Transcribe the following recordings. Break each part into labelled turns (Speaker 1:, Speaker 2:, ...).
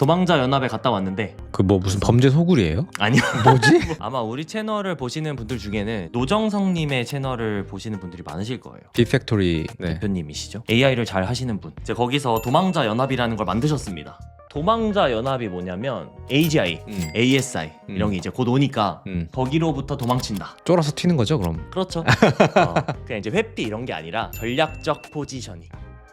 Speaker 1: 도망자 연합에 갔다 왔는데
Speaker 2: 그 뭐 무슨 범죄 소굴이에요?
Speaker 1: 아니요.
Speaker 2: 뭐지?
Speaker 1: 아마 우리 채널을 보시는 분들 중에는 노정성님의 채널을 보시는 분들이 많으실 거예요.
Speaker 2: 빅팩토리. 네.
Speaker 1: 대표님이시죠. AI를 잘 하시는 분. 이제 거기서 도망자 연합이라는 걸 만드셨습니다. 도망자 연합이 뭐냐면 AGI,
Speaker 2: 음.
Speaker 1: ASI 이런 게 이제 곧 오니까
Speaker 2: 음.
Speaker 1: 거기로부터 도망친다.
Speaker 2: 쫄아서 튀는 거죠, 그럼?
Speaker 1: 그렇죠. 어, 그냥 이제 회피 이런 게 아니라 전략적 포지셔닝.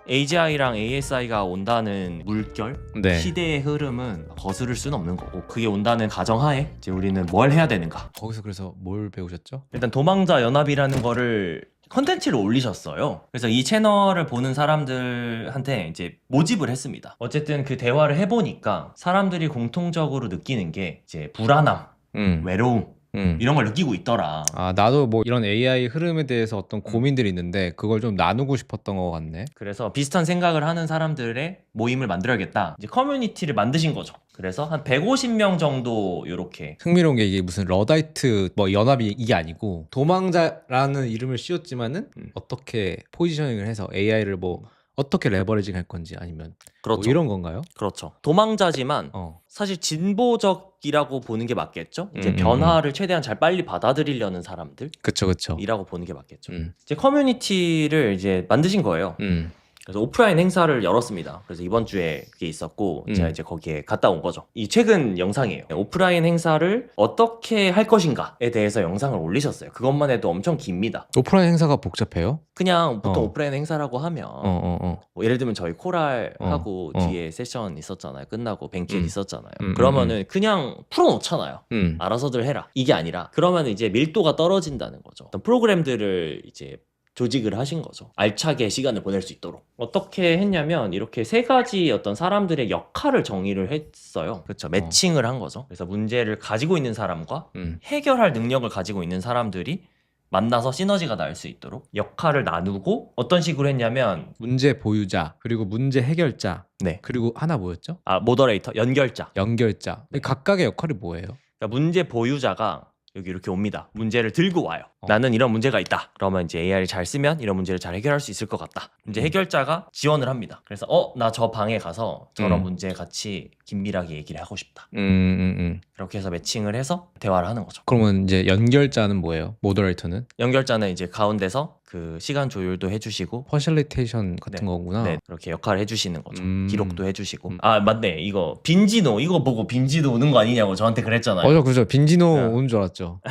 Speaker 1: AGI랑 ASI가 온다는 물결,
Speaker 2: 네.
Speaker 1: 시대의 흐름은 거스를 수는 없는 거고 그게 온다는 가정하에 이제 우리는 뭘 해야 되는가.
Speaker 2: 거기서 그래서 뭘 배우셨죠?
Speaker 1: 일단 도망자 연합이라는 거를 컨텐츠를 올리셨어요. 그래서 이 채널을 보는 사람들한테 이제 모집을 했습니다. 어쨌든 그 대화를 해보니까 사람들이 공통적으로 느끼는 게 이제 불안함,
Speaker 2: 음.
Speaker 1: 외로움
Speaker 2: 음.
Speaker 1: 이런 걸 느끼고 있더라.
Speaker 2: 아, 나도 뭐 이런 AI 흐름에 대해서 어떤 고민들이 있는데 그걸 좀 나누고 싶었던 것 같네.
Speaker 1: 그래서 비슷한 생각을 하는 사람들의 모임을 만들어야겠다. 이제 커뮤니티를 만드신 거죠. 그래서 한 150명 정도 이렇게
Speaker 2: 흥미로운 게 이게 무슨 러다이트 뭐 연합이 이게 아니고 도망자라는 이름을 씌웠지만은
Speaker 1: 음.
Speaker 2: 어떻게 포지셔닝을 해서 AI를 뭐 어떻게 레버리징 할 건지 아니면
Speaker 1: 그렇죠.
Speaker 2: 뭐 이런 건가요?
Speaker 1: 그렇죠. 도망자지만
Speaker 2: 어.
Speaker 1: 사실 진보적이라고 보는 게 맞겠죠. 이제
Speaker 2: 음, 음,
Speaker 1: 변화를 최대한 잘 빨리 받아들이려는 사람들.
Speaker 2: 그쵸 그쵸.
Speaker 1: 이라고 보는 게 맞겠죠.
Speaker 2: 음.
Speaker 1: 이제 커뮤니티를 이제 만드신 거예요.
Speaker 2: 음.
Speaker 1: 그래서 오프라인 행사를 열었습니다. 그래서 이번 주에 그게 있었고
Speaker 2: 음.
Speaker 1: 제가 이제 거기에 갔다 온 거죠. 이 최근 영상이에요. 오프라인 행사를 어떻게 할 것인가에 대해서 영상을 올리셨어요. 그것만 해도 엄청 깁니다.
Speaker 2: 오프라인 행사가 복잡해요?
Speaker 1: 그냥 보통
Speaker 2: 어.
Speaker 1: 오프라인 행사라고 하면
Speaker 2: 어 어 어.
Speaker 1: 뭐 예를 들면 저희 코랄
Speaker 2: 어,
Speaker 1: 하고
Speaker 2: 어.
Speaker 1: 뒤에 세션 있었잖아요. 끝나고 뱅키에
Speaker 2: 음.
Speaker 1: 있었잖아요.
Speaker 2: 음,
Speaker 1: 그러면은 그냥 풀어놓잖아요.
Speaker 2: 음.
Speaker 1: 알아서들 해라. 이게 아니라 그러면 이제 밀도가 떨어진다는 거죠. 어떤 프로그램들을 이제 조직을 하신 거죠. 알차게 시간을 보낼 수 있도록. 어떻게 했냐면 이렇게 세 가지 어떤 사람들의 역할을 정의를 했어요. 그렇죠. 매칭을 한 거죠. 그래서 문제를 가지고 있는 사람과
Speaker 2: 음.
Speaker 1: 해결할 능력을 가지고 있는 사람들이 만나서 시너지가 날 수 있도록 역할을 나누고 어떤 식으로 했냐면
Speaker 2: 문제 보유자 그리고 문제 해결자
Speaker 1: 네.
Speaker 2: 그리고 하나 뭐였죠?
Speaker 1: 아 모더레이터 연결자
Speaker 2: 연결자.
Speaker 1: 네.
Speaker 2: 각각의 역할이 뭐예요?
Speaker 1: 그러니까 문제 보유자가 여기 이렇게 옵니다. 문제를 들고 와요.
Speaker 2: 어.
Speaker 1: 나는 이런 문제가 있다. 그러면 이제 AI를 잘 쓰면 이런 문제를 잘 해결할 수 있을 것 같다. 문제
Speaker 2: 음.
Speaker 1: 해결자가 지원을 합니다. 그래서 어, 나 저 방에 가서 저런
Speaker 2: 음.
Speaker 1: 문제 같이 긴밀하게 얘기를 하고 싶다.
Speaker 2: 음, 음, 음.
Speaker 1: 그렇게 해서 매칭을 해서 대화를 하는 거죠.
Speaker 2: 그러면 이제 연결자는 뭐예요? 모더레이터는?
Speaker 1: 연결자는 이제 가운데서 그 시간 조율도 해주시고
Speaker 2: 퍼실리테이션 같은
Speaker 1: 네.
Speaker 2: 거구나.
Speaker 1: 네, 그렇게 역할을 해주시는 거죠.
Speaker 2: 음.
Speaker 1: 기록도 해주시고.
Speaker 2: 음.
Speaker 1: 아, 맞네. 이거 빈지노 이거 보고 빈지노 오는 거 아니냐고 저한테 그랬잖아요.
Speaker 2: 맞아, 그죠. 빈지노
Speaker 1: 네.
Speaker 2: 오는 줄 알았죠.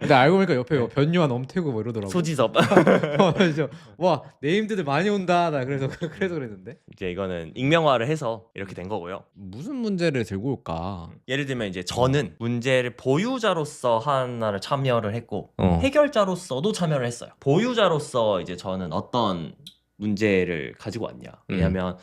Speaker 2: 근데 알고 보니까 옆에 변 요한 엄태구 뭐 이러더라고.
Speaker 1: 소지섭.
Speaker 2: 그래서 와 네임드들 많이 온다. 나 그래서 그래서 그랬는데
Speaker 1: 이제 이거는 익명화를 해서 이렇게 된 거고요.
Speaker 2: 무슨 문제를 들고 올까?
Speaker 1: 예를 들면 이제 저는 문제를 보유자로서 하나를 참여를 했고
Speaker 2: 어.
Speaker 1: 해결자로서도 참여를 했어요. 보유자로서 이제 저는 어떤 문제를 가지고 왔냐.
Speaker 2: 음.
Speaker 1: 왜냐하면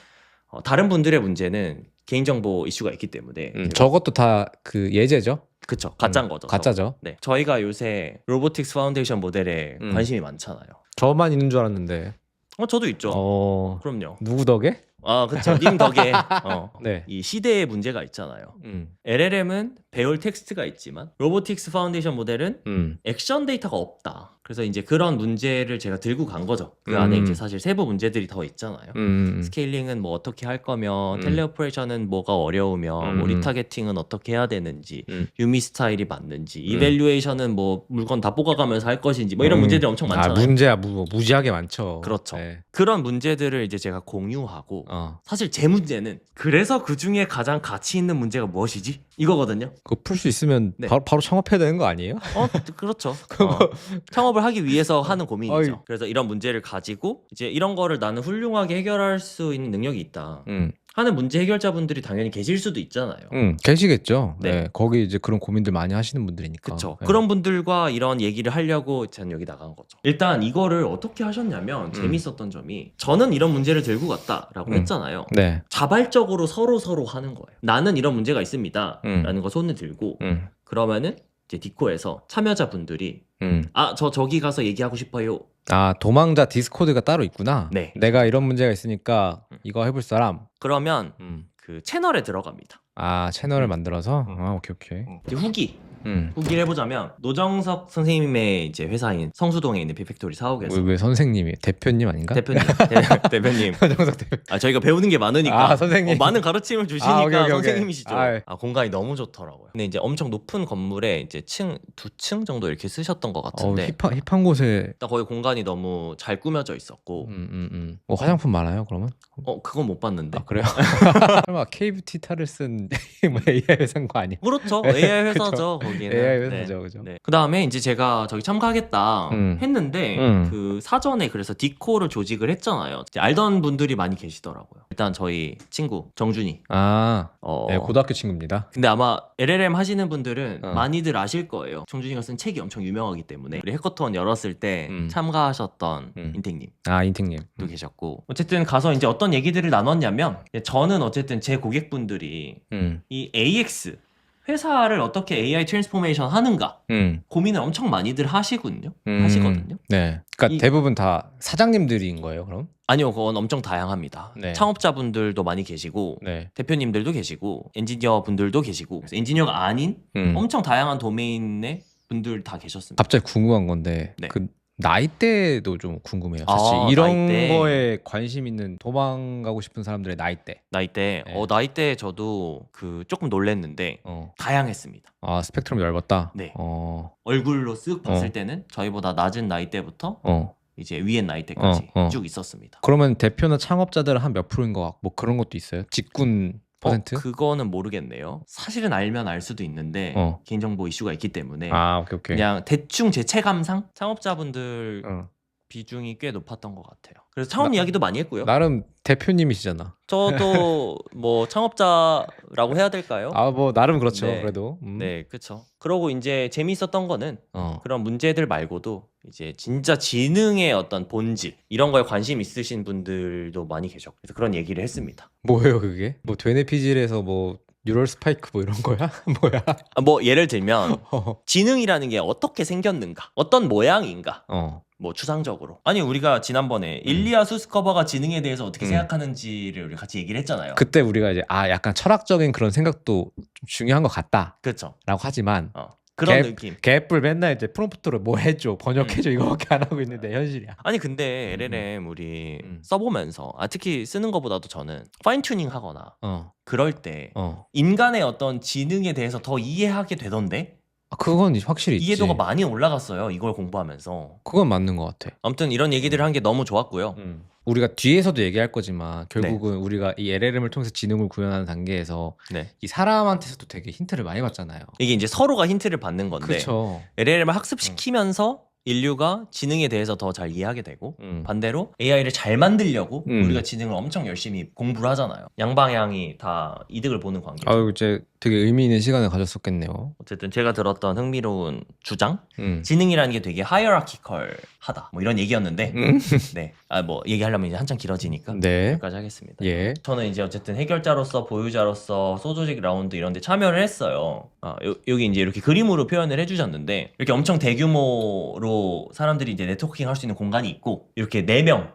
Speaker 1: 어, 다른 분들의 문제는 개인정보 이슈가 있기 때문에
Speaker 2: 음,
Speaker 1: 제가-
Speaker 2: 저것도 다 그 예제죠.
Speaker 1: 그쵸 가짜인
Speaker 2: 음,
Speaker 1: 거죠.
Speaker 2: 가짜죠.
Speaker 1: 네, 저희가 요새 로보틱스 파운데이션 모델에
Speaker 2: 음.
Speaker 1: 관심이 많잖아요.
Speaker 2: 저만 있는 줄 알았는데.
Speaker 1: 어, 저도 있죠.
Speaker 2: 어.
Speaker 1: 그럼요.
Speaker 2: 누구 덕에?
Speaker 1: 아, 그쵸. 님 덕에 어,
Speaker 2: 네.
Speaker 1: 이 시대의 문제가 있잖아요.
Speaker 2: 음.
Speaker 1: LLM은 배울 텍스트가 있지만 로보틱스 파운데이션 모델은
Speaker 2: 음.
Speaker 1: 액션 데이터가 없다. 그래서 이제 그런 문제를 제가 들고 간 거죠. 그
Speaker 2: 음.
Speaker 1: 안에 이제 사실 세부 문제들이 더 있잖아요.
Speaker 2: 음.
Speaker 1: 스케일링은 뭐 어떻게 할 거면
Speaker 2: 음.
Speaker 1: 텔레오퍼레이션은 뭐가 어려우면 뭐
Speaker 2: 음.
Speaker 1: 리타겟팅은 어떻게 해야 되는지
Speaker 2: 음.
Speaker 1: 유미 스타일이 맞는지 이밸류에이션은 뭐 물건 다 뽑아가면서 할 것인지 뭐 이런
Speaker 2: 음.
Speaker 1: 문제들이 엄청 많잖아요.
Speaker 2: 아, 문제야 무, 무지하게 많죠.
Speaker 1: 그렇죠.
Speaker 2: 네.
Speaker 1: 그런 문제들을 이제 제가 공유하고
Speaker 2: 어.
Speaker 1: 사실 제 문제는 그래서 그 중에 가장 가치 있는 문제가 무엇이지? 이거거든요.
Speaker 2: 그거 풀 수 있으면
Speaker 1: 네.
Speaker 2: 바로 바로 창업해야 되는 거 아니에요?
Speaker 1: 어, 그렇죠. 어, 창업을 하기 위해서 하는 고민이죠.
Speaker 2: 어이.
Speaker 1: 그래서 이런 문제를 가지고 이제 이런 거를 나는 훌륭하게 해결할 수 있는 능력이 있다.
Speaker 2: 음.
Speaker 1: 하는 문제 해결자분들이 당연히 계실 수도 있잖아요.
Speaker 2: 음, 계시겠죠.
Speaker 1: 네.
Speaker 2: 네. 거기 이제 그런 고민들 많이 하시는 분들이니까.
Speaker 1: 그렇죠.
Speaker 2: 네.
Speaker 1: 그런 분들과 이런 얘기를 하려고 저는 여기 나간 거죠. 일단 이거를 어떻게 하셨냐면 재밌었던 점이 저는 이런 문제를 들고 갔다라고
Speaker 2: 음.
Speaker 1: 했잖아요.
Speaker 2: 네.
Speaker 1: 자발적으로 서로 서로 하는 거예요. 나는 이런 문제가
Speaker 2: 음.
Speaker 1: 있습니다라는 거 손을 들고
Speaker 2: 음.
Speaker 1: 그러면은 이제 디코에서 참여자분들이
Speaker 2: 음.
Speaker 1: 아 저 저기 가서 얘기하고 싶어요.
Speaker 2: 아, 도망자 디스코드가 따로 있구나.
Speaker 1: 네.
Speaker 2: 내가 이런 문제가 있으니까
Speaker 1: 음.
Speaker 2: 이거 해볼 사람.
Speaker 1: 그러면
Speaker 2: 음.
Speaker 1: 그 채널에 들어갑니다.
Speaker 2: 아, 채널을
Speaker 1: 음.
Speaker 2: 만들어서.
Speaker 1: 음.
Speaker 2: 아, 오케이, 오케이.
Speaker 1: 이제 후기
Speaker 2: 음.
Speaker 1: 후기를 해보자면 노정석 선생님의 이제 회사인 성수동에 있는 비팩토리 사옥에서
Speaker 2: 왜, 왜 선생님이 대표님 아닌가?
Speaker 1: 대표님 대, 대표님
Speaker 2: 정석 대표.
Speaker 1: 아 저희가 배우는 게 많으니까
Speaker 2: 아, 선생님.
Speaker 1: 어, 많은 가르침을 주시니까
Speaker 2: 아, 오케이, 오케이, 오케이.
Speaker 1: 선생님이시죠.
Speaker 2: 아이.
Speaker 1: 아, 공간이 너무 좋더라고요. 근데 이제 엄청 높은 건물에 이제 층 두 층 정도 이렇게 쓰셨던 것
Speaker 2: 어,
Speaker 1: 같은데
Speaker 2: 힙한 힙한 곳에
Speaker 1: 일단 거기 공간이 너무 잘 꾸며져 있었고
Speaker 2: 음, 음, 음. 뭐 화장품 많아요, 그러면?
Speaker 1: 어 그건 못 봤는데
Speaker 2: 아, 그래요? 설마 KBT 탈을 쓴뭐 AI 회사인 거 아니야?
Speaker 1: 그렇죠 AI 회사죠 거기는
Speaker 2: AI 회사죠, 그죠?
Speaker 1: 네. 그 다음에 이제 제가 저기 참가하겠다
Speaker 2: 음.
Speaker 1: 했는데
Speaker 2: 음.
Speaker 1: 그 사전에 그래서 디코를 조직을 했잖아요. 이제 알던 분들이 많이 계시더라고요. 일단 저희 친구 정준이.
Speaker 2: 아,
Speaker 1: 어,
Speaker 2: 네, 고등학교 친구입니다.
Speaker 1: 근데 아마 LLM 하시는 분들은
Speaker 2: 어.
Speaker 1: 많이들 아실 거예요. 정준이가 쓴 책이 엄청 유명하기 때문에 우리 해커톤 열었을 때
Speaker 2: 음.
Speaker 1: 참가하셨던
Speaker 2: 음.
Speaker 1: 인택님도
Speaker 2: 아, 인택님.
Speaker 1: 계셨고 어쨌든 가서 이제 어떤 얘기들을 나눴냐면 저는 어쨌든 제 고객분들이
Speaker 2: 음,
Speaker 1: 이 AX 회사를 어떻게 AI 트랜스포메이션 하는가
Speaker 2: 음,
Speaker 1: 고민을 엄청 많이들 하시군요.
Speaker 2: 음.
Speaker 1: 하시거든요.
Speaker 2: 네. 그러니까
Speaker 1: 이-
Speaker 2: 대부분 다 사장님들인 거예요, 그럼?
Speaker 1: 아니요, 그건 엄청 다양합니다.
Speaker 2: 네.
Speaker 1: 창업자분들도 많이 계시고
Speaker 2: 네.
Speaker 1: 대표님들도 계시고 엔지니어 분들도 계시고 그래서 엔지니어가 아닌
Speaker 2: 음.
Speaker 1: 엄청 다양한 도메인의 분들 다 계셨습니다.
Speaker 2: 갑자기 궁금한 건데
Speaker 1: 네.
Speaker 2: 그 나이대도 좀 궁금해요. 사실
Speaker 1: 아,
Speaker 2: 이런
Speaker 1: 나이대.
Speaker 2: 거에 관심 있는 도망가고 싶은 사람들의 나이대.
Speaker 1: 나이대,
Speaker 2: 네.
Speaker 1: 어 나이대 저도 그 조금 놀랬는데
Speaker 2: 어.
Speaker 1: 다양했습니다.
Speaker 2: 아 스펙트럼 넓었다.
Speaker 1: 네.
Speaker 2: 어.
Speaker 1: 얼굴로 쓱 봤을
Speaker 2: 어.
Speaker 1: 때는 저희보다 낮은 나이대부터
Speaker 2: 어.
Speaker 1: 이제 위엔 나이대까지
Speaker 2: 어, 어.
Speaker 1: 쭉 있었습니다.
Speaker 2: 그러면 대표나 창업자들은 한 몇 프로인 것 같고 뭐 그런 것도 있어요? 직군 퍼센트?
Speaker 1: 어, 그거는 모르겠네요. 사실은 알면 알 수도 있는데
Speaker 2: 어.
Speaker 1: 개인정보 이슈가 있기 때문에
Speaker 2: 아 오케이 오케이.
Speaker 1: 그냥 대충 제 체감상 창업자분들
Speaker 2: 어.
Speaker 1: 비중이 꽤 높았던 것 같아요. 그래서 창업
Speaker 2: 나-
Speaker 1: 이야기도 많이 했고요.
Speaker 2: 나름 대표님이시잖아.
Speaker 1: 저도 뭐 창업자라고 해야 될까요?
Speaker 2: 아 뭐 나름 그렇죠.
Speaker 1: 네.
Speaker 2: 그래도. 음.
Speaker 1: 네, 그렇죠. 그러고 이제 재미있었던 거는
Speaker 2: 어.
Speaker 1: 그런 문제들 말고도 이제 진짜 지능의 어떤 본질 이런 거에 관심 있으신 분들도 많이 계셨고 그래서 그런 얘기를 했습니다.
Speaker 2: 뭐예요 그게? 뭐 되네 피질에서 뭐 뉴럴 스파이크 뭐 이런 거야? 뭐야?
Speaker 1: 아, 뭐 예를 들면
Speaker 2: 어.
Speaker 1: 지능이라는 게 어떻게 생겼는가, 어떤 모양인가,
Speaker 2: 어.
Speaker 1: 뭐 추상적으로. 아니 우리가 지난번에 일리아 수스커버가 지능에 대해서 어떻게
Speaker 2: 음.
Speaker 1: 생각하는지를 우리 같이 얘기를 했잖아요.
Speaker 2: 그때 우리가 이제 아 약간 철학적인 그런 생각도 좀 중요한 것 같다라고
Speaker 1: 그렇죠.
Speaker 2: 하지만
Speaker 1: 어, 그런
Speaker 2: 갭-
Speaker 1: 느낌.
Speaker 2: 개뿔 맨날 이제 프롬프트로 뭐 해줘
Speaker 1: 음.
Speaker 2: 번역해줘 이거밖에 안 하고 있는데 현실이야.
Speaker 1: 아니 근데 LLM 우리
Speaker 2: 음.
Speaker 1: 써보면서 아 특히 쓰는 것보다도 저는 파인 튜닝 하거나
Speaker 2: 어.
Speaker 1: 그럴 때
Speaker 2: 어.
Speaker 1: 인간의 어떤 지능에 대해서 더 이해하게 되던데
Speaker 2: 아, 그건 확실히 있지.
Speaker 1: 이해도가 많이 올라갔어요 이걸 공부하면서
Speaker 2: 그건 맞는 것 같아.
Speaker 1: 아무튼 이런 얘기들을 한 게 너무 좋았고요
Speaker 2: 음. 우리가 뒤에서도 얘기할 거지만
Speaker 1: 네.
Speaker 2: 결국은 우리가 이 LLM을 통해서 지능을 구현하는 단계에서
Speaker 1: 네
Speaker 2: 이 사람한테서도 되게 힌트를 많이 받잖아요.
Speaker 1: 이게 이제 서로가 힌트를 받는 건데
Speaker 2: 그렇죠.
Speaker 1: LLM을 학습시키면서 인류가 지능에 대해서 더 잘 이해하게 되고
Speaker 2: 음.
Speaker 1: 반대로 AI를 잘 만들려고
Speaker 2: 음.
Speaker 1: 우리가 지능을 엄청 열심히 공부를 하잖아요 양방향이 다 이득을 보는 관계죠
Speaker 2: 아유 이제 되게 의미 있는 시간을 가졌었겠네요.
Speaker 1: 어쨌든 제가 들었던 흥미로운 주장
Speaker 2: 음.
Speaker 1: 지능이라는 게 되게 하이어라키컬하다 뭐 이런 얘기였는데
Speaker 2: 음.
Speaker 1: 네 아 뭐 얘기하려면 이제 한참 길어지니까
Speaker 2: 네.
Speaker 1: 여기까지 하겠습니다
Speaker 2: 예.
Speaker 1: 저는 이제 어쨌든 해결자로서 보유자로서 소조직 라운드 이런 데 참여를 했어요 아, 요, 여기 이제 이렇게 그림으로 표현을 해주셨는데 이렇게 엄청 대규모로 사람들이 이제 네트워킹 할 수 있는 공간이 있고 이렇게 4명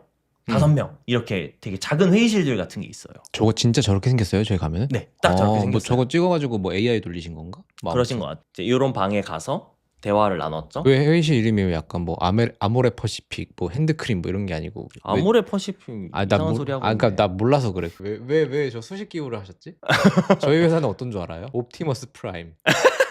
Speaker 1: 다섯
Speaker 2: 음.
Speaker 1: 명 이렇게 되게 작은 회의실들 같은 게 있어요
Speaker 2: 저거 진짜 저렇게 생겼어요? 저희 가면은?
Speaker 1: 네딱 저렇게
Speaker 2: 어,
Speaker 1: 생겼어요
Speaker 2: 뭐 저거 찍어가지고 뭐 AI 돌리신 건가? 뭐
Speaker 1: 그러신 것 같아요 이런 방에 가서 대화를 나눴죠
Speaker 2: 왜 회의실 이름이 왜 약간 뭐 아메, 아모레 퍼시픽 뭐 핸드크림 뭐 이런 게 아니고 왜-
Speaker 1: 아모레 퍼시픽
Speaker 2: 아, 나
Speaker 1: 이상한
Speaker 2: 몰-
Speaker 1: 소리 하고
Speaker 2: 아, 그러니까. 나 몰라서 그래. 왜 왜 왜 저 수식 기호를 하셨지? 저희 회사는 어떤 줄 알아요? 옵티머스 프라임,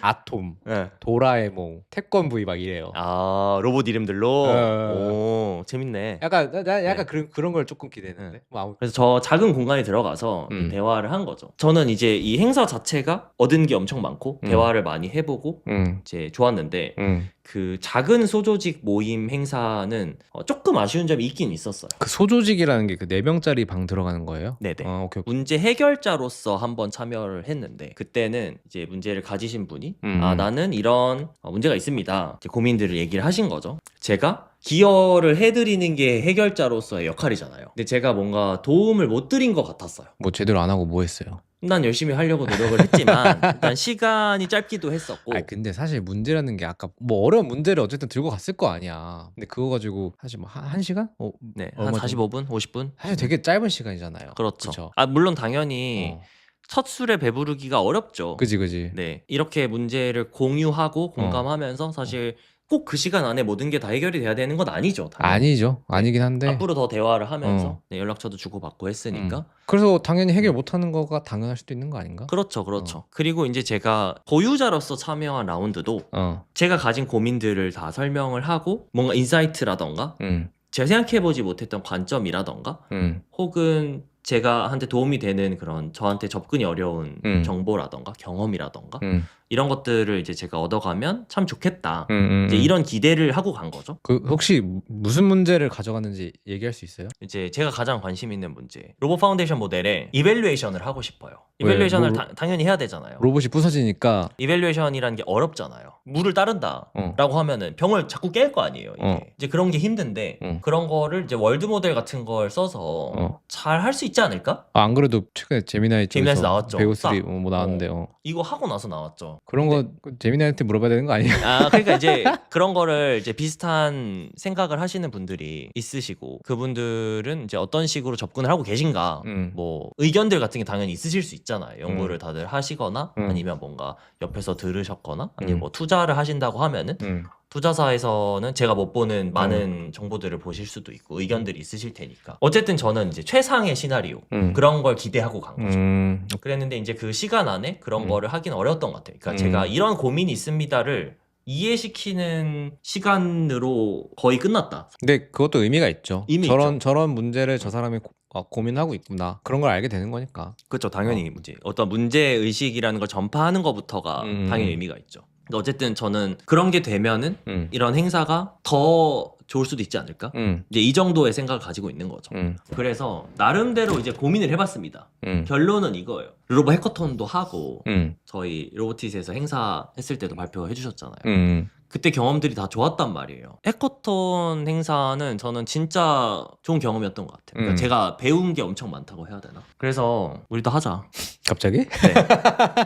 Speaker 2: 아톰,
Speaker 1: 네.
Speaker 2: 도라에몽, 태권브이 막 이래요.
Speaker 1: 아 로봇 이름들로
Speaker 2: 어.
Speaker 1: 오 재밌네
Speaker 2: 약간 나, 나 약간
Speaker 1: 네.
Speaker 2: 그런 그런 걸 조금 기대했는데.
Speaker 1: 네.
Speaker 2: 뭐 아무
Speaker 1: 그래서 저 작은 공간에 들어가서
Speaker 2: 음.
Speaker 1: 대화를 한 거죠. 저는 이제 이 행사 자체가 얻은 게 엄청 많고
Speaker 2: 음.
Speaker 1: 대화를 많이 해보고
Speaker 2: 응,
Speaker 1: 이제 좋았는데
Speaker 2: 응.
Speaker 1: 그 작은 소조직 모임 행사는 어, 조금 아쉬운 점이 있긴 있었어요.
Speaker 2: 그 소조직이라는 게 그 네 명짜리 방 들어가는 거예요?
Speaker 1: 네네.
Speaker 2: 아, 오케이. 오케이.
Speaker 1: 문제 해결자로서 한번 참여를 했는데 그때는 이제 문제를 가지신 분이
Speaker 2: 음.
Speaker 1: 아 나는 이런 어, 문제가 있습니다. 이제 고민들을 얘기를 하신 거죠. 제가 기여를 해드리는 게 해결자로서의 역할이잖아요. 근데 제가 뭔가 도움을 못 드린 것 같았어요.
Speaker 2: 뭐 제대로 안 하고 뭐 했어요?
Speaker 1: 난 열심히 하려고 노력을 했지만 일단 시간이 짧기도 했었고
Speaker 2: 아 근데 사실 문제라는 게 아까 뭐 어려운 문제를 어쨌든 들고 갔을 거 아니야. 근데 그거 가지고 사실 뭐 한, 한 시간? 어,
Speaker 1: 네, 한
Speaker 2: 얼마
Speaker 1: 45분, 50분?
Speaker 2: 사실 되게 짧은 시간이잖아요.
Speaker 1: 그렇죠.
Speaker 2: 그쵸?
Speaker 1: 아 물론 당연히
Speaker 2: 어.
Speaker 1: 첫 술에 배부르기가 어렵죠.
Speaker 2: 그지 그지.
Speaker 1: 네. 이렇게 문제를 공유하고 공감하면서 사실 꼭 그 시간 안에 모든 게 다 해결이 돼야 되는 건 아니죠. 당연히.
Speaker 2: 아니죠. 아니긴 한데.
Speaker 1: 앞으로 더 대화를 하면서
Speaker 2: 어.
Speaker 1: 네, 연락처도 주고받고 했으니까
Speaker 2: 음. 그래서 당연히 해결 못하는 거가 당연할 수도 있는 거 아닌가?
Speaker 1: 그렇죠, 그렇죠. 그리고 이제 제가 보유자로서 참여한 라운드도
Speaker 2: 어.
Speaker 1: 제가 가진 고민들을 다 설명을 하고 뭔가 인사이트라던가
Speaker 2: 응.
Speaker 1: 제가 생각해보지 못했던 관점이라던가
Speaker 2: 응.
Speaker 1: 혹은 제가 한테 도움이 되는 그런 저한테 접근이 어려운
Speaker 2: 음.
Speaker 1: 정보라던가 경험이라던가
Speaker 2: 응.
Speaker 1: 이런 것들을 이제 제가 얻어가면 참 좋겠다.
Speaker 2: 응. 응.
Speaker 1: 이제 이런 기대를 하고 간 거죠.
Speaker 2: 그 혹시 무- 무슨 문제를 가져갔는지 얘기할 수 있어요?
Speaker 1: 이제 제가 가장 관심 있는 문제. 로봇 파운데이션 모델에 이벨루에이션을 하고 싶어요.
Speaker 2: 왜?
Speaker 1: 이벨루에이션을
Speaker 2: 뭐-
Speaker 1: 다- 당연히 해야 되잖아요.
Speaker 2: 로봇이 부서지니까
Speaker 1: 이벨루에이션이라는 게 어렵잖아요. 물을 따른다라고
Speaker 2: 어.
Speaker 1: 하면은 병을 자꾸 깰 거 아니에요. 이게.
Speaker 2: 어.
Speaker 1: 이제 그런 게 힘든데
Speaker 2: 어.
Speaker 1: 그런 거를 이제 월드 모델 같은 걸 써서
Speaker 2: 어.
Speaker 1: 잘 할 수 있지 않을까?
Speaker 2: 아, 안 그래도 최근에 제미나이
Speaker 1: 제미나이에서
Speaker 2: 쪽에서
Speaker 1: 나왔죠.
Speaker 2: 배우스리
Speaker 1: 딱.
Speaker 2: 뭐 나왔는데 어.
Speaker 1: 이거 하고 나서 나왔죠.
Speaker 2: 그런 거 제미나이한테 물어봐야 되는 거 아니에요?
Speaker 1: 아, 그러니까 이제 그런 거를 이제 비슷한 생각을 하시는 분들이 있으시고 그분들은 이제 어떤 식으로 접근을 하고 계신가
Speaker 2: 응.
Speaker 1: 뭐 의견들 같은 게 당연히 있으실 수 있잖아요. 연구를
Speaker 2: 음.
Speaker 1: 다들 하시거나
Speaker 2: 음.
Speaker 1: 아니면 뭔가 옆에서 들으셨거나 아니면
Speaker 2: 음.
Speaker 1: 뭐 투자를 하신다고 하면은
Speaker 2: 응.
Speaker 1: 투자사에서는 제가 못 보는 많은 정보들을 보실 수도 있고 의견들이 있으실 테니까 어쨌든 저는 이제 최상의 시나리오
Speaker 2: 응.
Speaker 1: 그런 걸 기대하고 간 거죠.
Speaker 2: 음.
Speaker 1: 그랬는데 이제 그 시간 안에 그런
Speaker 2: 음.
Speaker 1: 거를 하긴 어려웠던 것 같아요. 그러니까
Speaker 2: 음.
Speaker 1: 제가 이런 고민이 있습니다를 이해시키는 시간으로 거의 끝났다.
Speaker 2: 근데 그것도 의미가 있죠.
Speaker 1: 의미
Speaker 2: 저런. 저런 문제를 저 사람이 고, 아, 고민하고 있구나. 그런 걸 알게 되는 거니까.
Speaker 1: 그렇죠. 당연히 이제 어떤 문제 의식이라는 걸 전파하는 것부터가
Speaker 2: 음.
Speaker 1: 당연히 의미가 있죠. 근데 어쨌든 저는 그런 게 되면은
Speaker 2: 응.
Speaker 1: 이런 행사가 더 좋을 수도 있지 않을까?
Speaker 2: 응.
Speaker 1: 이제 이 정도의 생각을 가지고 있는 거죠.
Speaker 2: 응.
Speaker 1: 그래서 나름대로 이제 고민을 해봤습니다.
Speaker 2: 응.
Speaker 1: 결론은 이거예요. 로봇 해커톤도 하고
Speaker 2: 응.
Speaker 1: 저희 로보티스에서 행사 했을 때도 발표해 주셨잖아요.
Speaker 2: 응.
Speaker 1: 그때 경험들이 다 좋았단 말이에요. 해커톤 행사는 저는 진짜 좋은 경험이었던 것 같아요. 그러니까
Speaker 2: 음.
Speaker 1: 제가 배운 게 엄청 많다고 해야 되나? 그래서 우리도 하자.
Speaker 2: 갑자기?
Speaker 1: 네.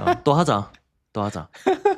Speaker 1: 어, 또 하자. 또 하자.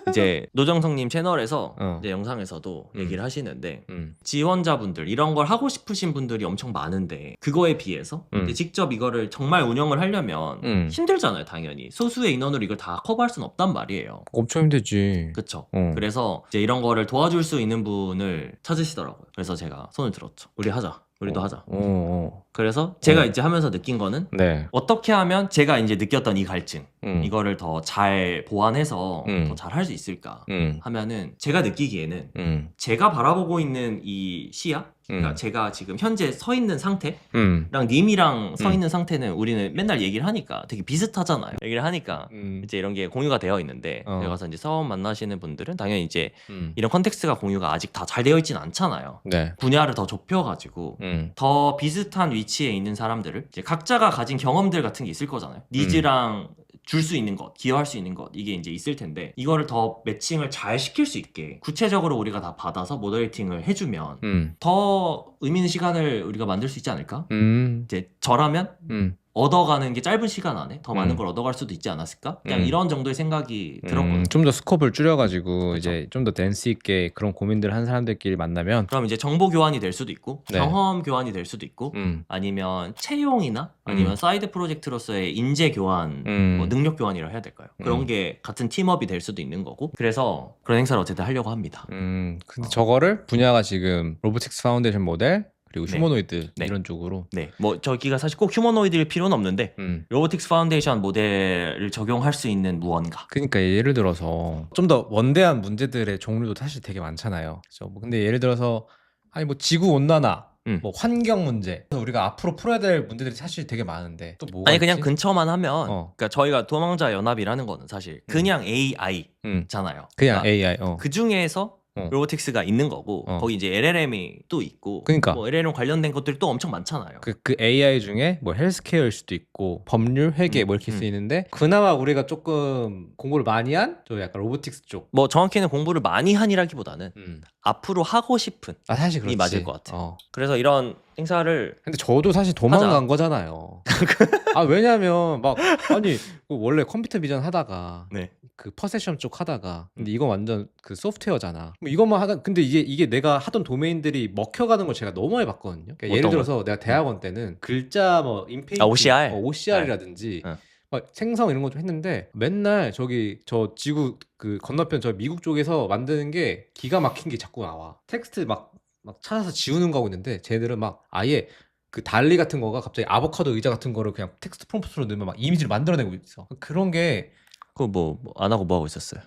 Speaker 1: 이제 노정성님 채널에서
Speaker 2: 어.
Speaker 1: 이제 영상에서도
Speaker 2: 음.
Speaker 1: 얘기를 하시는데
Speaker 2: 응.
Speaker 1: 지원자분들 이런 걸 하고 싶으신 분들이 엄청 많은데 그거에 비해서
Speaker 2: 음.
Speaker 1: 이제 직접 이거를 정말 운영을 하려면
Speaker 2: 음.
Speaker 1: 힘들잖아요, 당연히. 소수의 인원으로 이걸 다 커버할 수는 없단 말이에요.
Speaker 2: 엄청 힘들지.
Speaker 1: 그쵸?
Speaker 2: 어.
Speaker 1: 그래서 이제 이런 거를 도와줄 수 있는 분을 찾으시더라고요. 그래서 제가 손을 들었죠. 우리 하자. 우리도
Speaker 2: 어.
Speaker 1: 하자.
Speaker 2: 어, 어.
Speaker 1: 그래서 제가
Speaker 2: 어.
Speaker 1: 이제 하면서 느낀 거는
Speaker 2: 네.
Speaker 1: 어떻게 하면 제가 이제 느꼈던 이 갈증
Speaker 2: 응.
Speaker 1: 이거를 더 잘 보완해서
Speaker 2: 음.
Speaker 1: 더 잘 할 수 있을까
Speaker 2: 응.
Speaker 1: 하면은 제가 느끼기에는
Speaker 2: 응.
Speaker 1: 제가 바라보고 있는 이 시야 그러니까
Speaker 2: 음.
Speaker 1: 제가 지금 현재 서 있는 상태랑
Speaker 2: 응.
Speaker 1: 님이랑 서
Speaker 2: 음.
Speaker 1: 있는 상태는 우리는 맨날 얘기를 하니까 되게 비슷하잖아요. 얘기를 하니까
Speaker 2: 응.
Speaker 1: 이제 이런 게 공유가 되어 있는데
Speaker 2: 어.
Speaker 1: 여기 가서 이제 사원 만나시는 분들은 당연히 이제
Speaker 2: 응.
Speaker 1: 이런 컨텍스트가 공유가 아직 다 잘 되어 있지는 않잖아요.
Speaker 2: 네.
Speaker 1: 분야를 더 좁혀가지고
Speaker 2: 응.
Speaker 1: 더 비슷한 위치에 있는 사람들을 이제 각자가 가진 경험들 같은 게 있을 거잖아요. 니즈랑 줄 수 있는 것, 기여할 수 있는 것 이게 이제 있을 텐데 이거를 더 매칭을 잘 시킬 수 있게 구체적으로 우리가 다 받아서 모델레이팅을 해주면
Speaker 2: 응.
Speaker 1: 더 의미 있는 시간을 우리가 만들 수 있지 않을까?
Speaker 2: 응.
Speaker 1: 이제 저라면
Speaker 2: 응.
Speaker 1: 얻어가는 게 짧은 시간 안에 더 많은
Speaker 2: 음.
Speaker 1: 걸 얻어갈 수도 있지 않았을까? 그냥
Speaker 2: 음.
Speaker 1: 이런 정도의 생각이 들었거든요.
Speaker 2: 좀 더 스코프를 줄여가지고
Speaker 1: 그쵸.
Speaker 2: 이제 좀 더 댄스 있게 그런 고민들 한 사람들끼리 만나면
Speaker 1: 그럼 이제 정보 교환이 될 수도 있고
Speaker 2: 네.
Speaker 1: 경험 교환이 될 수도 있고
Speaker 2: 음.
Speaker 1: 아니면 채용이나 아니면
Speaker 2: 음.
Speaker 1: 사이드 프로젝트로서의 인재 교환,
Speaker 2: 음.
Speaker 1: 뭐 능력 교환이라 해야 될까요? 그런
Speaker 2: 음.
Speaker 1: 게 같은 팀업이 될 수도 있는 거고. 그래서 그런 행사를 어쨌든 하려고 합니다.
Speaker 2: 음. 근데
Speaker 1: 어.
Speaker 2: 저거를 분야가 지금 로보틱스 파운데이션 모델 그리고
Speaker 1: 네.
Speaker 2: 휴머노이드
Speaker 1: 네.
Speaker 2: 이런 쪽으로
Speaker 1: 네, 뭐 저기가 사실 꼭 휴머노이드일 필요는 없는데
Speaker 2: 음.
Speaker 1: 로보틱스 파운데이션 모델을 적용할 수 있는 무언가.
Speaker 2: 그러니까 예를 들어서 좀 더 원대한 문제들의 종류도 사실 되게 많잖아요. 그죠? 뭐 근데 예를 들어서 아니 뭐 지구 온난화,
Speaker 1: 음.
Speaker 2: 뭐 환경 문제, 그래서 우리가 앞으로 풀어야 될 문제들이 사실 되게 많은데 또 뭐가
Speaker 1: 아니 그냥
Speaker 2: 있지?
Speaker 1: 근처만 하면,
Speaker 2: 어.
Speaker 1: 그러니까 저희가 도망자 연합이라는 거는 사실 그냥 AI잖아요.
Speaker 2: 음. 그냥 AI 어.
Speaker 1: 그 중에서
Speaker 2: 어.
Speaker 1: 로보틱스가 있는 거고
Speaker 2: 어.
Speaker 1: 거기 이제 LLM이 또 있고
Speaker 2: 그러니까.
Speaker 1: 뭐 LLM 관련된 것들이 또 엄청 많잖아요.
Speaker 2: 그, 그 AI 중에 뭐 헬스케어일 수도 있고 법률, 회계
Speaker 1: 음,
Speaker 2: 뭐 이렇게
Speaker 1: 음.
Speaker 2: 쓰이는데 그나마 우리가 조금 공부를 많이 한 저 약간 로보틱스 쪽.
Speaker 1: 뭐 정확히는 공부를 많이 한이라기보다는
Speaker 2: 음.
Speaker 1: 앞으로 하고 싶은
Speaker 2: 아 사실 그렇지.
Speaker 1: 이 맞을 것 같아.
Speaker 2: 어.
Speaker 1: 그래서 이런 행사를
Speaker 2: 근데 저도 사실 도망간
Speaker 1: 하자.
Speaker 2: 거잖아요. 아 왜냐면 막 아니 그 원래 컴퓨터 비전 하다가
Speaker 1: 네.
Speaker 2: 그 퍼세션 쪽 하다가 근데 이건 완전 그 소프트웨어잖아. 뭐 이것만 하다 근데 이게 이게 내가 하던 도메인들이 먹혀가는 걸 제가 너무 많이 봤거든요. 그러니까 예를
Speaker 1: 어떤
Speaker 2: 들어서 내가 대학원 때는 글자 뭐 인페이트
Speaker 1: 아, OCR?
Speaker 2: 어, OCR이라든지
Speaker 1: 네.
Speaker 2: 막 생성 이런 거 좀 했는데 맨날 저기 저 지구 그 건너편 저 미국 쪽에서 만드는 게 기가 막힌 게 자꾸 나와. 텍스트 막 막 찾아서 지우는 거 하고 있는데 쟤들은 막 아예 그 달리 같은 거가 갑자기 아보카도 의자 같은 거를 그냥 텍스트 프롬프트로 넣으면 막 이미지를 만들어내고 있어. 그런 게
Speaker 1: 그거 뭐 안 하고 뭐 하고 있었어요?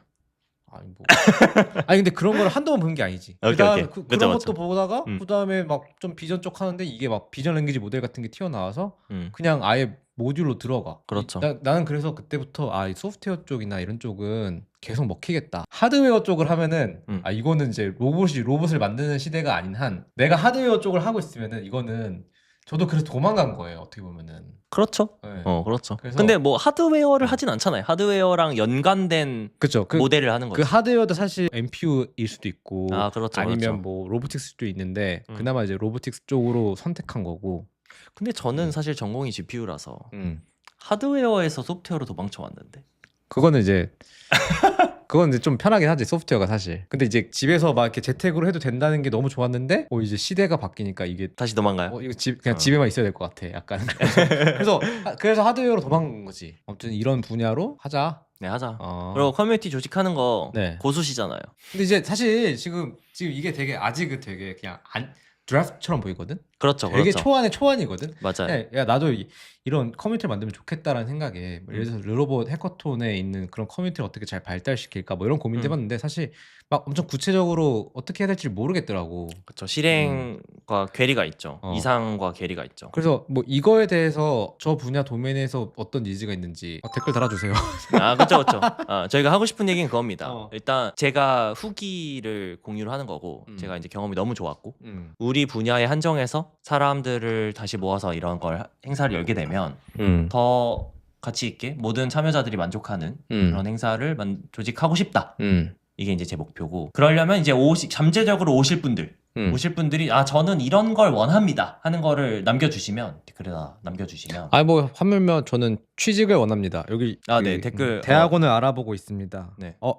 Speaker 2: 아니 뭐 아니 근데 그런 거를 한두 번 보는 게 아니지.
Speaker 1: 오케이,
Speaker 2: 그다음에
Speaker 1: 오케이.
Speaker 2: 그,
Speaker 1: 그쵸,
Speaker 2: 런. 것도 보다가
Speaker 1: 음.
Speaker 2: 그다음에 막 좀 비전 쪽 하는데 이게 막 비전 랭귀지 모델 같은 게 튀어나와서
Speaker 1: 음.
Speaker 2: 그냥 아예 모듈로 들어가.
Speaker 1: 그렇죠.
Speaker 2: 이- 나, 나는 그래서 그때부터 아, 이 소프트웨어 쪽이나 이런 쪽은 계속 먹히겠다. 하드웨어 쪽을 하면은
Speaker 1: 음.
Speaker 2: 아 이거는 이제 로봇이 로봇을 만드는 시대가 아닌 한 내가 하드웨어 쪽을 하고 있으면은 이거는 저도 그래서 도망간 거예요. 어떻게 보면은.
Speaker 1: 그렇죠.
Speaker 2: 네.
Speaker 1: 어, 그렇죠.
Speaker 2: 그래서-
Speaker 1: 근데 뭐 하드웨어를
Speaker 2: 음.
Speaker 1: 하진 않잖아요. 하드웨어랑 연관된
Speaker 2: 그렇죠. 그,
Speaker 1: 모델을 하는
Speaker 2: 그
Speaker 1: 거죠.
Speaker 2: 하드웨어도 사실 MPU일 수도 있고
Speaker 1: 아, 그렇죠.
Speaker 2: 아니면
Speaker 1: 그렇죠.
Speaker 2: 뭐 로보틱스도 있는데
Speaker 1: 음.
Speaker 2: 그나마 이제 로보틱스 쪽으로 선택한 거고.
Speaker 1: 근데 저는
Speaker 2: 음.
Speaker 1: 사실 전공이 GPU라서
Speaker 2: 음.
Speaker 1: 하드웨어에서 소프트웨어로 도망쳐 왔는데.
Speaker 2: 그거는 이제 그건 이제 좀 편하긴 하지 소프트웨어가 사실. 근데 이제 집에서 막 이렇게 재택으로 해도 된다는 게 너무 좋았는데 어 이제 시대가 바뀌니까 이게
Speaker 1: 다시 도망가요?
Speaker 2: 어 이거 집 그냥
Speaker 1: 어.
Speaker 2: 집에만 있어야 될 것 같아. 약간 그래서 하- 그래서 하드웨어로 도망간 거지. 아무튼 이런 분야로 하자.
Speaker 1: 네, 하자.
Speaker 2: 어.
Speaker 1: 그리고 커뮤니티 조직하는 거
Speaker 2: 네.
Speaker 1: 고수시잖아요.
Speaker 2: 근데 이제 사실 지금 지금 이게 되게 아직은 되게 그냥 안 드래프트처럼 보이거든.
Speaker 1: 그렇죠.
Speaker 2: 되게
Speaker 1: 그렇죠.
Speaker 2: 초안의 초안이거든.
Speaker 1: 맞아요.
Speaker 2: 야, 야, 나도 이, 런 커뮤니티를 만들면 좋겠다라는 생각에 뭐 예를 들어서 르로봇 해커톤에 있는 그런 커뮤니티를 어떻게 잘 발달시킬까 뭐 이런 고민도
Speaker 1: 음.
Speaker 2: 해봤는데 사실 막 엄청 구체적으로 어떻게 해야 될지 모르겠더라고.
Speaker 1: 그렇죠. 실행과 괴리가 있죠.
Speaker 2: 어.
Speaker 1: 이상과 괴리가 있죠.
Speaker 2: 그래서 뭐 이거에 대해서 저 분야 도메인에서 어떤 니즈가 있는지 어, 댓글 달아주세요.
Speaker 1: 아, 그렇죠, 그렇죠. 아, 저희가 하고 싶은 얘기는 그겁니다.
Speaker 2: 어.
Speaker 1: 일단 제가 후기를 공유를 하는 거고,
Speaker 2: 음.
Speaker 1: 제가 이제 경험이 너무 좋았고,
Speaker 2: 음.
Speaker 1: 우리 분야에 한정해서 사람들을 다시 모아서 이런 걸 하- 행사를 열게 되면
Speaker 2: 음.
Speaker 1: 더 가치 있게 모든 참여자들이 만족하는 그런 행사를 만- 조직하고 싶다.
Speaker 2: 음.
Speaker 1: 이게 이제 제 목표고. 그러려면 이제 오시, 잠재적으로 오실 분들,
Speaker 2: 음.
Speaker 1: 오실 분들이 아 저는 이런 걸 원합니다 하는 거를 남겨주시면 댓글에다 남겨주시면
Speaker 2: 아니 뭐 하물며 저는 취직을 원합니다. 여기
Speaker 1: 아,
Speaker 2: 그,
Speaker 1: 네, 댓글,
Speaker 2: 음, 대학원을 알아보고 있습니다.
Speaker 1: 네.
Speaker 2: 어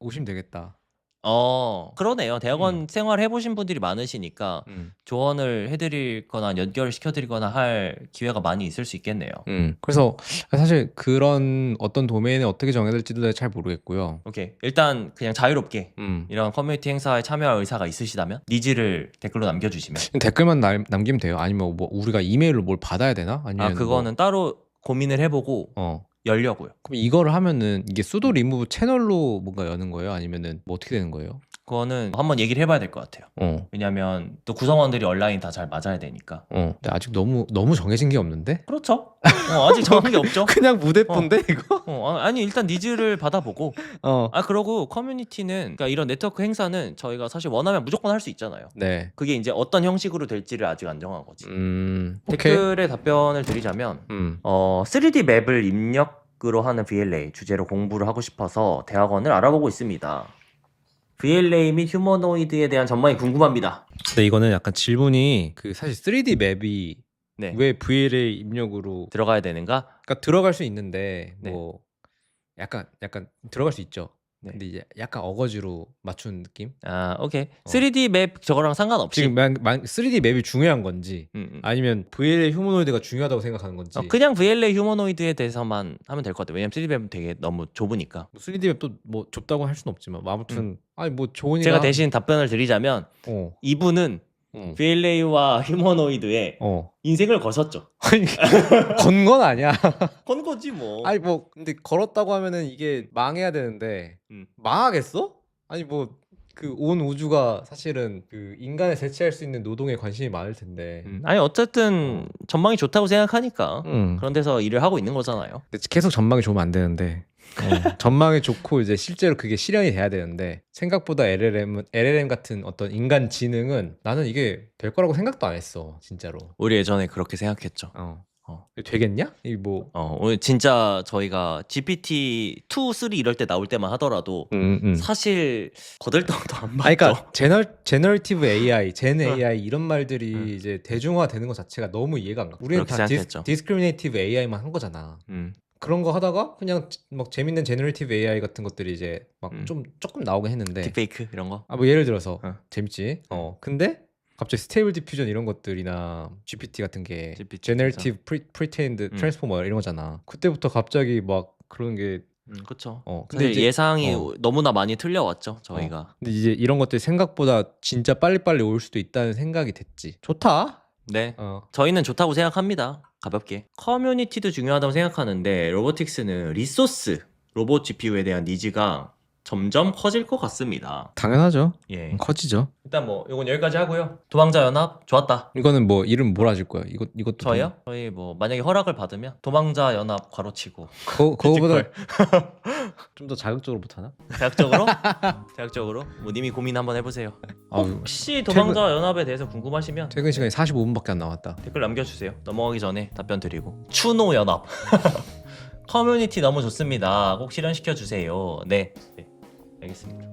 Speaker 2: 오시면 되겠다.
Speaker 1: 어 그러네요 대학원
Speaker 2: 음.
Speaker 1: 생활 해보신 분들이 많으시니까
Speaker 2: 음.
Speaker 1: 조언을 해드릴거나 연결 시켜드리거나 할 기회가 많이 있을 수 있겠네요
Speaker 2: 음. 그래서 사실 그런 어떤 도메인에 어떻게 정해야 될지도 잘 모르겠고요.
Speaker 1: 오케이 일단 그냥 자유롭게
Speaker 2: 음.
Speaker 1: 이런 커뮤니티 행사에 참여할 의사가 있으시다면 니즈를 댓글로 남겨주시면
Speaker 2: 댓글만 남, 남기면 돼요. 아니면 뭐 우리가 이메일로 뭘 받아야 되나? 아니면
Speaker 1: 아 그거는 따로 고민을 해보고
Speaker 2: 뭐, 어.
Speaker 1: 열려고요
Speaker 2: 그럼 이거를 하면은 이게 수도 리무브 채널로 뭔가 여는 거예요? 아니면은 뭐 어떻게 되는 거예요?
Speaker 1: 그거는 한번 얘기를 해봐야 될 것 같아요
Speaker 2: 어.
Speaker 1: 왜냐면 또 구성원들이 온라인 다 잘 맞아야 되니까
Speaker 2: 어. 근데 아직 너무 너무 정해진 게 없는데?
Speaker 1: 그렇죠 어, 아직 정한 게 없죠
Speaker 2: 그냥 무대포인데 이거?
Speaker 1: 어, 아, 아니 일단 니즈를 받아보고
Speaker 2: 어.
Speaker 1: 아 그러고 커뮤니티는 그러니까 이런 네트워크 행사는 저희가 사실 원하면 무조건 할 수 있잖아요.
Speaker 2: 네.
Speaker 1: 그게 이제 어떤 형식으로 될지를 아직 안 정한 거지.
Speaker 2: 음. 오케이.
Speaker 1: 댓글에 답변을 드리자면
Speaker 2: 음.
Speaker 1: 어 3D 맵을 입력으로 하는 VLA 주제로 공부를 하고 싶어서 대학원을 알아보고 있습니다. VLA 및 휴머노이드에 대한 전망이 궁금합니다.
Speaker 2: 근데 이거는 약간 질문이 그 사실 3D 맵이
Speaker 1: 네.
Speaker 2: 왜 VLA 입력으로
Speaker 1: 들어가야 되는가?
Speaker 2: 그러니까 들어갈 수 있는데
Speaker 1: 네.
Speaker 2: 뭐 약간 약간 들어갈 수 있죠.
Speaker 1: 네.
Speaker 2: 근데 이제 약간 어거지로 맞춘 느낌?
Speaker 1: 아 오케이.
Speaker 2: 어.
Speaker 1: 3D 맵 저거랑 상관없이
Speaker 2: 지금 만, 만, 3D 맵이 중요한 건지
Speaker 1: 음, 음.
Speaker 2: 아니면 VLA 휴머노이드가 중요하다고 생각하는 건지
Speaker 1: 어, 그냥 VLA 휴머노이드에 대해서만 하면 될 것 같아요. 왜냐면 3D 맵은 되게 너무 좁으니까.
Speaker 2: 뭐 3D 맵도 뭐 좁다고 할 수는 없지만 뭐 아무튼 아니 뭐 좋으니까
Speaker 1: 음. 제가 대신 답변을 드리자면
Speaker 2: 어.
Speaker 1: 이분은
Speaker 2: 어.
Speaker 1: VLA와 휴머노이드에
Speaker 2: 어.
Speaker 1: 인생을 거셨죠.
Speaker 2: 아니 건 건 아니야.
Speaker 1: 건 거지 뭐.
Speaker 2: 아니 뭐 근데 걸었다고 하면은 이게 망해야 되는데
Speaker 1: 음.
Speaker 2: 망하겠어? 아니 뭐 그 온 우주가 사실은 그 인간을 대체할 수 있는 노동에 관심이 많을 텐데.
Speaker 1: 음, 아니 어쨌든 전망이 좋다고 생각하니까
Speaker 2: 음.
Speaker 1: 그런 데서 일을 하고 있는 거잖아요.
Speaker 2: 근데 계속 전망이 좋으면 안 되는데. 어, 전망이 좋고 이제 실제로 그게 실현이 돼야 되는데 생각보다 LLM은 LLM 같은 어떤 인간 지능은 나는 이게 될 거라고 생각도 안 했어 진짜로.
Speaker 1: 우리 예전에 그렇게 생각했죠.
Speaker 2: 어.
Speaker 1: 어.
Speaker 2: 되겠냐? 이뭐
Speaker 1: 어, 오늘 진짜 저희가 GPT 2, 3 이럴 때 나올 때만 하더라도
Speaker 2: 음, 음.
Speaker 1: 사실 거들떠도 안 맞죠.
Speaker 2: 아니, 그러니까 제너 제너티브 AI, 젠
Speaker 1: 어.
Speaker 2: AI 이런 말들이
Speaker 1: 응.
Speaker 2: 이제 대중화되는 것 자체가 너무 이해가 안 가. 우리는
Speaker 1: 그렇게
Speaker 2: 다
Speaker 1: 생각했죠.
Speaker 2: 디스, 디스크리미네이티브 AI만 한 거잖아.
Speaker 1: 음.
Speaker 2: 그런 거 하다가 그냥 막 재밌는 제너티브 AI 같은 것들이 이제 막
Speaker 1: 음.
Speaker 2: 좀 조금 나오긴 했는데
Speaker 1: 딥페이크 이런 거.
Speaker 2: 아 뭐 예를 들어서
Speaker 1: 어.
Speaker 2: 재밌지. 어 근데 갑자기 스테이블 디퓨전 이런 것들이나 GPT 같은 게
Speaker 1: GPT
Speaker 2: 제너레이티브 프리테인드
Speaker 1: 음.
Speaker 2: 트랜스포머 이런 거잖아. 그때부터 갑자기 막 그런 게
Speaker 1: 음, 그쵸.
Speaker 2: 어,
Speaker 1: 근데
Speaker 2: 근데 이제
Speaker 1: 예상이
Speaker 2: 어.
Speaker 1: 너무나 많이 틀려왔죠 저희가.
Speaker 2: 근데 이제 이런 것들이 생각보다 진짜 빨리빨리 올 수도 있다는 생각이 됐지. 좋다.
Speaker 1: 네.
Speaker 2: 어.
Speaker 1: 저희는 좋다고 생각합니다. 가볍게. 커뮤니티도 중요하다고 생각하는데 로보틱스는 리소스, 로봇 GPU에 대한 니즈가 점점 커질 것 같습니다.
Speaker 2: 당연하죠.
Speaker 1: 예.
Speaker 2: 커지죠.
Speaker 1: 일단 뭐 이건 여기까지 하고요. 도망자 연합 좋았다.
Speaker 2: 이거는 뭐 이름 뭐라 줄 거야? 이것 이것도
Speaker 1: 저희요? 저희 뭐 만약에 허락을 받으면 도망자 연합 괄호치고
Speaker 2: 그 그거보다 좀 더 자극적으로 못하나?
Speaker 1: 대학적으로 대학적으로 뭐 님이 고민 한번 해보세요.
Speaker 2: 아유,
Speaker 1: 혹시 도망자 연합에 대해서 궁금하시면
Speaker 2: 퇴근 시간이 45분밖에 안 남았다.
Speaker 1: 댓글 남겨주세요. 넘어가기 전에 답변 드리고 추노 연합 커뮤니티 너무 좋습니다. 꼭 실현시켜 주세요. 네, 네 알겠습니다.